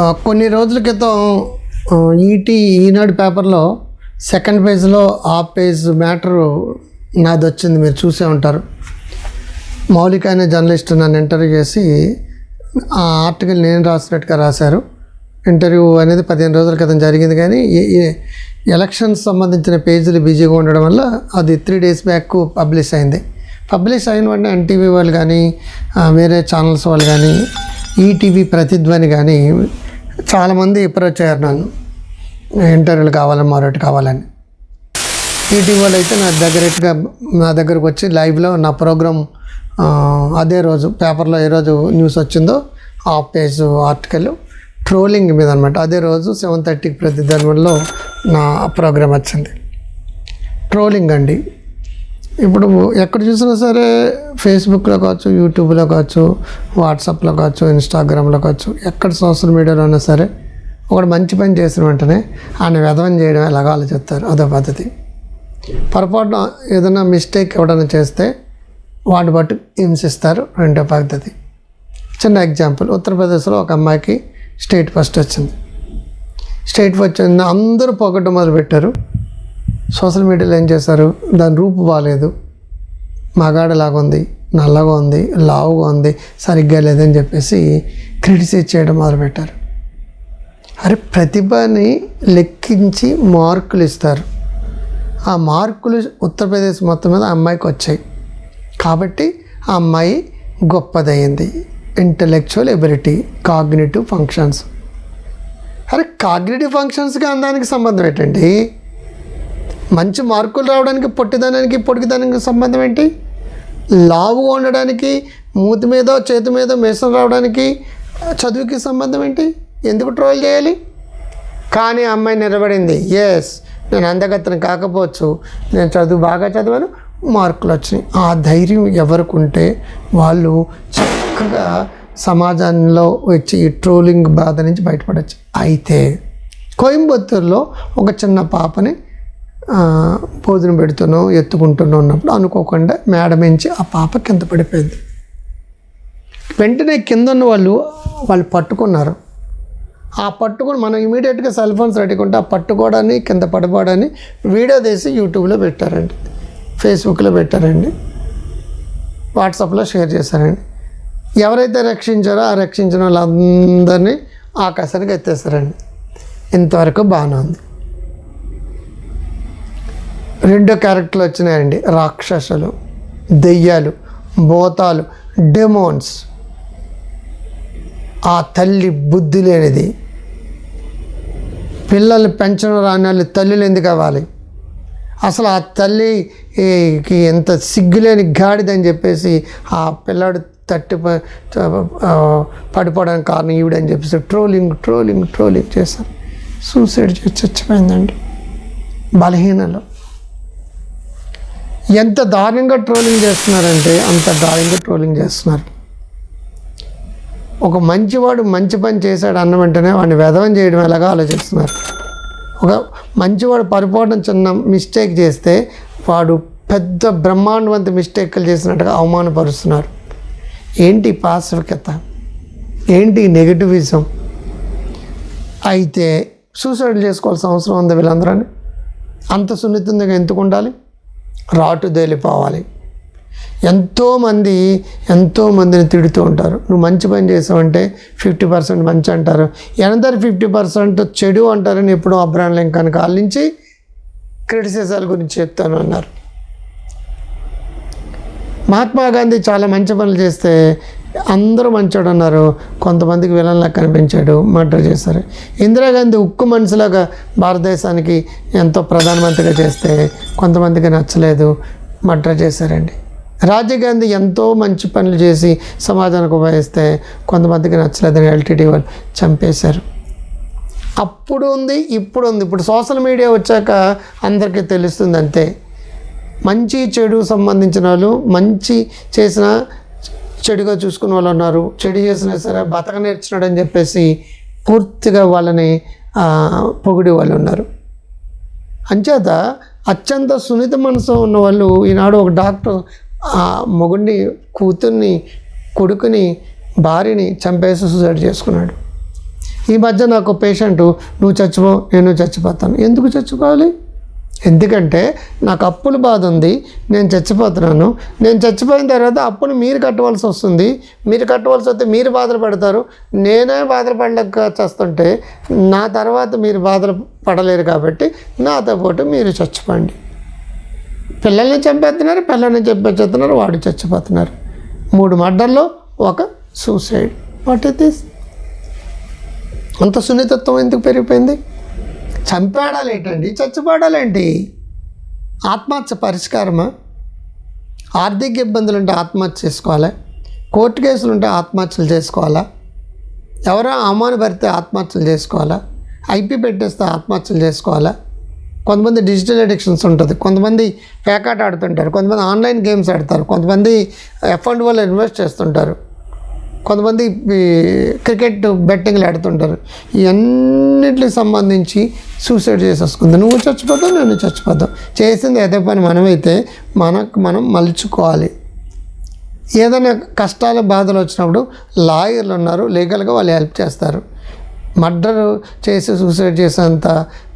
కొన్ని రోజుల క్రితం ఈటీ ఈనాడు పేపర్లో సెకండ్ పేజ్లో ఆ పేజ్ మ్యాటరు నాది వచ్చింది మీరు చూసే ఉంటారు. మౌలిక అనే జర్నలిస్ట్ నన్ను ఇంటర్వ్యూ చేసి ఆ ఆర్టికల్ నేను రాసినట్టుగా రాశారు. ఇంటర్వ్యూ అనేది పదిహేను రోజుల క్రితం జరిగింది కానీ ఎలక్షన్స్ సంబంధించిన పేజీలు బిజీగా ఉండడం వల్ల అది త్రీ డేస్ బ్యాక్ పబ్లిష్ అయింది. పబ్లిష్ అయిన వెంటనే ఎన్టీవీ వాళ్ళు కానీ వేరే ఛానల్స్ వాళ్ళు కానీ ఈటీవీ ప్రతిధ్వని కానీ చాలామంది అప్రోచ్ అయ్యారు నన్ను ఇంటర్వ్యూలు కావాలని మరొకటి కావాలని. ఈటీవీ అయితే నా దగ్గరగా నా దగ్గరకు వచ్చి లైవ్లో నా ప్రోగ్రామ్ అదే రోజు పేపర్లో ఏ రోజు న్యూస్ వచ్చిందో ఆ పేజ్ ఆర్టికల్ ట్రోలింగ్ మీద అనమాట అదే రోజు సెవెన్ థర్టీకి ప్రతిధ్వనిలో నా ప్రోగ్రామ్ వచ్చింది. ట్రోలింగ్ అండి. ఇప్పుడు ఎక్కడ చూసినా సరే ఫేస్బుక్లో కావచ్చు యూట్యూబ్లో కావచ్చు వాట్సాప్లో కావచ్చు ఇన్స్టాగ్రామ్లో కావచ్చు ఎక్కడ సోషల్ మీడియాలో ఉన్నా సరే ఒకడు మంచి పని చేసిన వెంటనే ఆయన వ్యధవం చేయడం ఎలాగో ఆలోచిస్తారు. అదో పద్ధతి. పొరపాటున ఏదైనా మిస్టేక్ ఎవడైనా చేస్తే వాటి బట్టి హింసిస్తారు. రెండో పద్ధతి. చిన్న ఎగ్జాంపుల్ ఉత్తరప్రదేశ్లో ఒక అమ్మాయికి స్టేట్ ఫస్ట్ వచ్చింది. స్టేట్ ఫస్ట్ వచ్చింది. అందరూ పొగడ్డం మొదలుపెట్టారు. సోషల్ మీడియాలో ఏం చేశారు దాని రూపు బాగాలేదు మగాడలాగా ఉంది నల్లగా ఉంది లావుగా ఉంది సరిగ్గా లేదని చెప్పేసి క్రిటిసైజ్ చేయడం మొదలుపెట్టారు. అరే ప్రతిభని లెక్కించి మార్కులు ఇస్తారు. ఆ మార్కులు ఉత్తరప్రదేశ్ మొత్తం మీద అమ్మాయికి వచ్చాయి. కాబట్టి ఆ అమ్మాయి గొప్పదయ్యింది ఇంటలెక్చువల్ ఎబిలిటీ కాగ్నేటివ్ ఫంక్షన్స్ అరే కాగ్నేటివ్ ఫంక్షన్స్కి అందానికి సంబంధం ఏంటండి? మంచి మార్కులు రావడానికి పొట్టిదనానికి పొడికిదనానికి సంబంధం ఏంటి? లావుగా ఉండడానికి మూతి మీద చేతి మీద మీసం రావడానికి చదువుకి సంబంధం ఏంటి? ఎందుకు ట్రోల్ చేయాలి? కానీ ఆ అమ్మాయి నిలబడింది. ఎస్ నేను అందగత్తను కాకపోవచ్చు. నేను చదువు బాగా చదివాను. మార్కులు వచ్చినాయి. ఆ ధైర్యం ఎవరికి ఉంటే వాళ్ళు చక్కగా సమాజంలో వచ్చి ఈ ట్రోలింగ్ బాధ నుంచి బయటపడచ్చు. అయితే కోయంబత్తూరులో ఒక చిన్న పాపని భోజనం పెడుతున్నాం ఎత్తుకుంటున్నాం ఉన్నప్పుడు అనుకోకుండా మేడ మించి ఆ పాప కింద పడిపోయింది. వెంటనే కింద ఉన్న వాళ్ళు వాళ్ళు పట్టుకున్నారు. ఆ పట్టుకొని మనం ఇమీడియట్గా సెల్ ఫోన్స్ రెట్టుకుంటే ఆ పట్టుకోవడాన్ని కింద పడిపోవడాన్ని వీడియో తీసి యూట్యూబ్లో పెట్టారండి. ఫేస్బుక్లో పెట్టారండి. వాట్సాప్లో షేర్ చేశారండి. ఎవరైతే రక్షించారో ఆ రక్షించిన వాళ్ళందరినీ ఆకాశానికి ఎత్తేస్తారండి ఇంతవరకు బాగానే ఉంది. రెండో క్యారెక్టర్లు వచ్చినాయండి. రాక్షసులు దెయ్యాలు భూతాలు డెమోన్స్ ఆ తల్లి బుద్ధి లేనిది. పిల్లల్ని పెంచడం రాని వాళ్ళు తల్లులు ఎందుకు అవ్వాలి? అసలు ఆ తల్లికి ఎంత సిగ్గులేని గాడిదని చెప్పేసి ఆ పిల్లాడు తట్టి పడిపోవడానికి కారణం ఈవిడని చెప్పేసి ట్రోలింగ్ ట్రోలింగ్ ట్రోలింగ్ చేశారు. సూసైడ్ చేసి చచ్చిపోయిందండి. బలహీనలో. ఎంత దారుణంగా ట్రోలింగ్ చేస్తున్నారంటే అంత దారుణంగా ట్రోలింగ్ చేస్తున్నారు. ఒక మంచివాడు మంచి పని చేశాడు అన్న వెంటనే వాడిని వెధవం చేయడం ఎలాగా ఆలోచిస్తున్నారు. ఒక మంచివాడు పరిపాలన చిన్న మిస్టేక్ చేస్తే వాడు పెద్ద బ్రహ్మాండవంత మిస్టేక్లు చేసినట్టుగా అవమానపరుస్తున్నారు. ఏంటి పాశ్వికత? ఏంటి నెగటివిజం అయితే సూసైడ్ చేసుకోవాల్సిన అవసరం ఉంది వీళ్ళందరూ. అంత సున్నితంగా ఎందుకు ఉండాలి? రాటు తేలిపోవాలి. ఎంతోమంది ఎంతోమందిని తిడుతూ ఉంటారు. నువ్వు మంచి పని చేసావంటే ఫిఫ్టీ పర్సెంట్ మంచి అంటారు. ఎనదర్ ఫిఫ్టీ పర్సెంట్ చెడు అంటారని ఎప్పుడూ అబ్రాన్ లింకన్ కాల్ నుంచి క్రిటిసిజాల గురించి చెప్తాను అన్నారు. మహాత్మా గాంధీ చాలా మంచి పనులు చేస్తే అందరూ మంచోడు అన్నారు. కొంతమందికి విలన్లా కనిపించాడు. మర్డర్ చేశారు. ఇందిరాగాంధీ ఉక్కు మనసులాగా భారతదేశానికి ఎంతో ప్రధానమంత్రిగా చేస్తే కొంతమందికి నచ్చలేదు. మర్డర్ చేశారండి. రాజీవ్ గాంధీ ఎంతో మంచి పనులు చేసి సమాజానికి ఉపయోగిస్తే కొంతమందికి నచ్చలేదని ఎల్టీడీ వాళ్ళు చంపేశారు. అప్పుడు ఉంది ఇప్పుడు ఉంది. ఇప్పుడు సోషల్ మీడియా వచ్చాక అందరికీ తెలుస్తుంది అంతే. మంచి చెడు సంబంధించిన వాళ్ళు మంచి చేసిన చెడుగా చూసుకున్న వాళ్ళు ఉన్నారు. చెడు చేసినా సరే బతక నేర్చినాడు అని చెప్పేసి పూర్తిగా వాళ్ళని ఆ, పొగిడే వాళ్ళు ఉన్నారు. అంచేత అత్యంత సున్నిత మనసు ఉన్న వాళ్ళు ఈనాడు ఒక డాక్టర్ ఆ మొగుడిని కూతుర్ని కొడుకుని భార్యని చంపేసి సూసైడ్ చేసుకున్నాడు. ఈ మధ్య నాకు పేషెంట్ నువ్వు చచ్చిపో నేను చచ్చిపోతాను. ఎందుకు చచ్చిపోవాలి? ఎందుకంటే నాకు అప్పుల బాధ ఉంది నేను చచ్చిపోతున్నాను. నేను చచ్చిపోయిన తర్వాత అప్పును మీరు కట్టవలసి వస్తుంది. మీరు కట్టవలసి వస్తే మీరు బాధలు పడతారు. నేనే బాధలు పడలేక చేస్తుంటే నా తర్వాత మీరు బాధలు పడలేరు కాబట్టి నాతో పాటు మీరు చచ్చిపోండి. పిల్లల్ని చంపేస్తున్నారు పిల్లల్ని చంపేస్తున్నారు వాడు చచ్చిపోతున్నారు. మూడు మర్డర్లో ఒక సూసైడ్ వాట్ ఇస్ దిస్ అంత సున్నితత్వం ఎందుకు పెరిగిపోయింది? చంపాడాలేంటండి? చచ్చిపోవడాలేంటి ఆత్మహత్య పరిష్కారమా? ఆర్థిక ఇబ్బందులు ఉంటే ఆత్మహత్య చేసుకోవాలి? కోర్టు కేసులు ఉంటే ఆత్మహత్యలు చేసుకోవాలా? ఎవరో అమ్మాను పడితే ఆత్మహత్యలు చేసుకోవాలా? ఐపీ పెట్టేస్తే ఆత్మహత్యలు చేసుకోవాలా? కొంతమంది డిజిటల్ అడిక్షన్స్ ఉంటుంది. కొంతమంది పేకాట ఆడుతుంటారు. కొంతమంది ఆన్లైన్ గేమ్స్ ఆడతారు. కొంతమంది ఎఫ్ అండ్ వాళ్ళు ఇన్వెస్ట్ చేస్తుంటారు. కొంతమంది క్రికెట్ బెట్టింగ్లు ఆడుతుంటారు. ఇవన్నిటికి సంబంధించి సూసైడ్ చేసేసుకుంది. నువ్వు చచ్చిపోతావు నేను చచ్చిపోతావు. చేసింది అదే పని మనమైతే మనకు మనం మలుచుకోవాలి. ఏదైనా కష్టాలు బాధలు వచ్చినప్పుడు లాయర్లు ఉన్నారు లీగల్గా వాళ్ళు హెల్ప్ చేస్తారు. మర్డర్ చేసి సూసైడ్ చేసేంత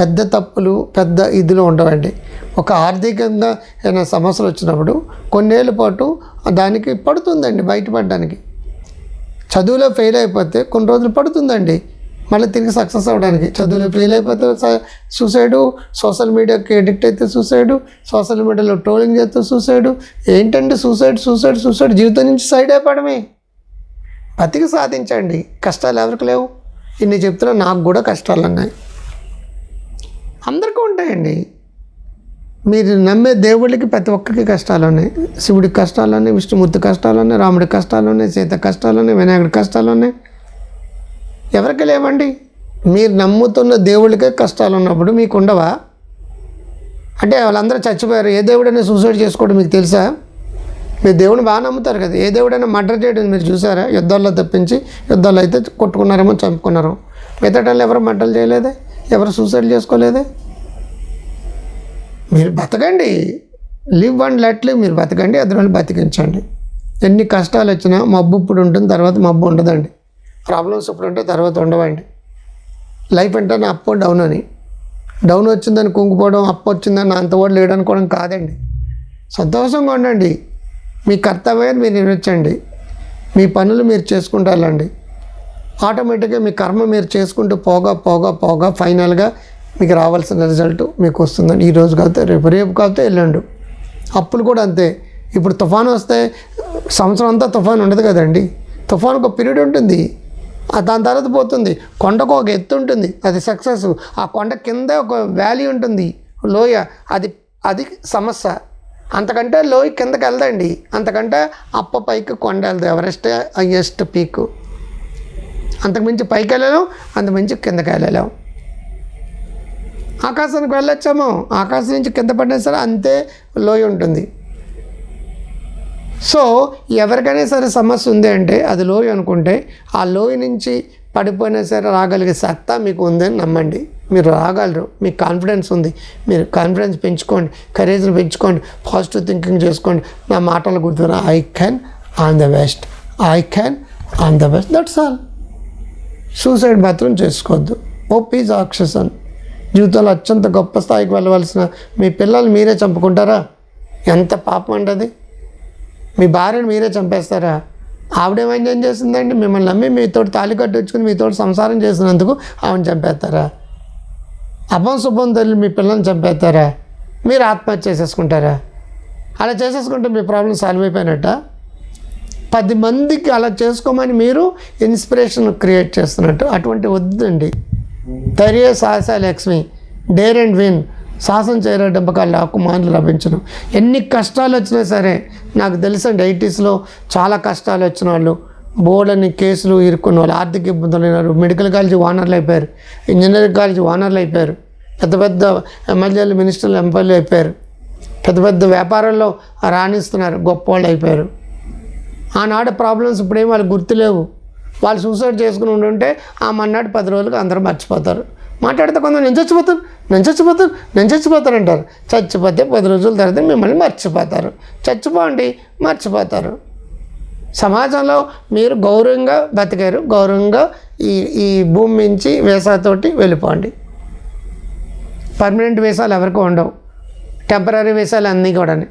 పెద్ద తప్పులు పెద్ద ఇదిలో ఉండవండి. ఒక ఆర్థికంగా ఏదైనా సమస్యలు వచ్చినప్పుడు కొన్నేళ్ళ పాటు దానికి పడుతుందండి బయటపడడానికి. చదువులో ఫెయిల్ అయిపోతే కొన్ని రోజులు పడుతుందండి. మళ్ళీ తిరిగి సక్సెస్ అవ్వడానికి. చదువులో ఫెయిల్ అయిపోతే సూసైడు సోషల్ మీడియాకి ఎడిక్ట్ అయితే సూసైడు సోషల్ మీడియాలో ట్రోలింగ్ చేస్తే సూసైడు ఏంటంటే సూసైడ్ సూసైడ్ సూసైడ్ జీవితం నుంచి సైడ్ అయిపోవడమే. బతికి సాధించండి. కష్టాలు ఎవరికి లేవు. ఇన్ని చెప్తున్నా నాకు కూడా కష్టాలు ఉన్నాయి. అందరికీ ఉంటాయండి. మీరు నమ్మే దేవుళ్ళకి ప్రతి ఒక్కరికి కష్టాలు ఉన్నాయి. శివుడికి కష్టాలు ఉన్నాయి విష్ణుమూర్తి కష్టాలు ఉన్నాయి రాముడి కష్టాలు ఉన్నాయి సీత కష్టాలు ఉన్నాయి వినాయకుడి కష్టాలు ఉన్నాయి. ఎవరికి లేవండి? మీరు నమ్ముతున్న దేవుళ్ళకే కష్టాలు ఉన్నప్పుడు మీకు ఉండవా? అంటే వాళ్ళందరూ చచ్చిపోయారు. ఏ దేవుడైనా సూసైడ్ చేసుకోవడం మీకు తెలుసా? మీరు దేవుని బాగా నమ్ముతారు కదా. ఏ దేవుడైనా మర్డర్ చేయడం మీరు చూసారా? యుద్ధాల్లో తప్పించి యుద్ధాల్లో అయితే కొట్టుకున్నారేమో చంపుకున్నారు. మిగతా ఎవరు మర్డర్లు చేయలేదే? ఎవరు సూసైడ్ చేసుకోలేదే? మీరు బతకండి. లివ్ అండ్ లెట్ లివ్ మీరు బతకండి అదనని బతికించండి. ఎన్ని కష్టాలు వచ్చినా మబ్బు ఇప్పుడు ఉంటుంది తర్వాత మబ్బు ఉండదండి. ప్రాబ్లమ్స్ ఇప్పుడు ఉంటే తర్వాత ఉండవండి. లైఫ్ అంటేనే అప్ డౌన్ అని. డౌన్ వచ్చిందని కుంగిపోవడం అప్ వచ్చిందని అంత కూడా లేడనుకోవడం కాదండి. సంతోషంగా ఉండండి. మీ కర్తవ్యాన్ని మీరు నిర్వహించండి. మీ పనులు మీరు చేసుకుంటారండి ఆటోమేటిక్గా మీ కర్మ మీరు చేసుకుంటూ పోగా పోగా పోగా ఫైనల్గా మీకు రావాల్సిన రిజల్ట్ మీకు వస్తుందండి ఈరోజు కాకపోతే రేపు రేపు కాకపోతే వెళ్ళండు. అప్పులు కూడా అంతే. ఇప్పుడు తుఫాను వస్తే సంవత్సరం అంతా తుఫాను ఉండదు కదండి. తుఫాను ఒక పీరియడ్ ఉంటుంది. దాని తర్వాత పోతుంది. కొండకు ఒక ఎత్తు ఉంటుంది. అది సక్సెస్ ఆ కొండ కింద ఒక వ్యాలీ ఉంటుంది. లోయ. అది అది సమస్య. అంతకంటే లోయ కిందకి వెళ్దండి. అంతకంటే అప్ప పైకి కొండ వెళ్తుంది ఎవరెస్ట్ హయ్యెస్ట్ పీక్. అంతకుమించి పైకి వెళ్ళలేం అంతకుమించి కిందకి వెళ్ళలేం. ఆకాశానికి వెళ్ళొచ్చాము. ఆకాశం నుంచి కింద పడినా సరే అంతే లోయ ఉంటుంది. సో ఎవరికైనా సరే సమస్య ఉంది అంటే అది లోయ అనుకుంటే ఆ లోయ నుంచి పడిపోయినా సరే రాగలిగే సత్తా మీకు ఉందని నమ్మండి. మీరు రాగలరు. మీకు కాన్ఫిడెన్స్ ఉంది. మీరు కాన్ఫిడెన్స్ పెంచుకోండి. కరేజ్ని పెంచుకోండి. పాజిటివ్ థింకింగ్ చేసుకోండి. నా మాటలు గుర్తున్నా I can on the best I can on the best that's all suicide మాత్రం చేసుకోవద్దు. ఓ పీజ్ ఆక్సిజన్ జీవితంలో అత్యంత గొప్ప స్థాయికి వెళ్ళవలసిన మీ పిల్లలు మీరే చంపుకుంటారా? ఎంత పాపం అండి అది? మీ భార్యను మీరే చంపేస్తారా? ఆవిడేమైనా ఏం చేసిందండి? మిమ్మల్ని నమ్మి మీతో తాళి కట్టించుకుని మీతో సంసారం చేసినందుకు ఆవిడ చంపేస్తారా? అభం శుభం తల్లి మీ పిల్లల్ని చంపేస్తారా? మీరు ఆత్మహత్య చేసేసుకుంటారా? అలా చేసేసుకుంటే మీ ప్రాబ్లం సాల్వ్ అయిపోయినట్ట? పది మందికి అలా చేసుకోమని మీరు ఇన్స్పిరేషన్ క్రియేట్ చేస్తున్నట్టు అటువంటి వద్దండి. ధైర్య సాహస లక్ష్మి. Dare and win. సాహసం చేయరా డెంపకాలు కుమారులు లభించను. ఎన్ని కష్టాలు వచ్చినా సరే నాకు తెలుసండి ఐటీస్లో చాలా కష్టాలు వచ్చిన వాళ్ళు. బోర్డని కేసులు ఇరుక్కున్న వాళ్ళు ఆర్థిక ఇబ్బందులు అయినారు మెడికల్ కాలేజీ ఓనర్లు అయిపోయారు. ఇంజనీరింగ్ కాలేజీ ఓనర్లు అయిపోయారు. పెద్ద పెద్ద ఎమ్మెల్యేలు మినిస్టర్లు ఎంపీలు అయిపోయారు. పెద్ద పెద్ద వ్యాపారాల్లో రాణిస్తున్నారు గొప్ప వాళ్ళు అయిపోయారు. ఆనాడు ప్రాబ్లమ్స్ ఇప్పుడేం వాళ్ళు గుర్తులేవు. వాళ్ళు సూసైడ్ చేసుకుని ఉండుంటే ఆ మన్నాడు పది రోజులకు అందరూ మర్చిపోతారు. మాట్లాడితే కొంత నేను చచ్చిపోతాను నేను చచ్చిపోతాను నేను చచ్చిపోతాను అంటారు. చచ్చిపోతే పది రోజుల తర్వాత మిమ్మల్ని మర్చిపోతారు. చచ్చిపోండి మర్చిపోతారు. సమాజంలో మీరు గౌరవంగా బతికారు గౌరవంగా ఈ ఈ భూమి నుంచి వీసాతోటి వెళ్ళిపోండి. పర్మనెంట్ వీసాలు ఎవరికి ఉండవు. టెంపరీ వీసాలు అన్నీ కూడా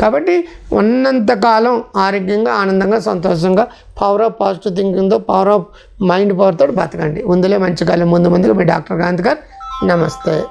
కాబట్టి ఉన్నంత కాలం ఆరోగ్యంగా ఆనందంగా సంతోషంగా పవర్ ఆఫ్ పాజిటివ్ థింకింగ్తో పవర్ ఆఫ్ మైండ్ పవర్తో బతకండి. ముందులే మంచి కాలం ముందు ముందుగా మీ డాక్టర్ కాంత్ గారు. నమస్తే.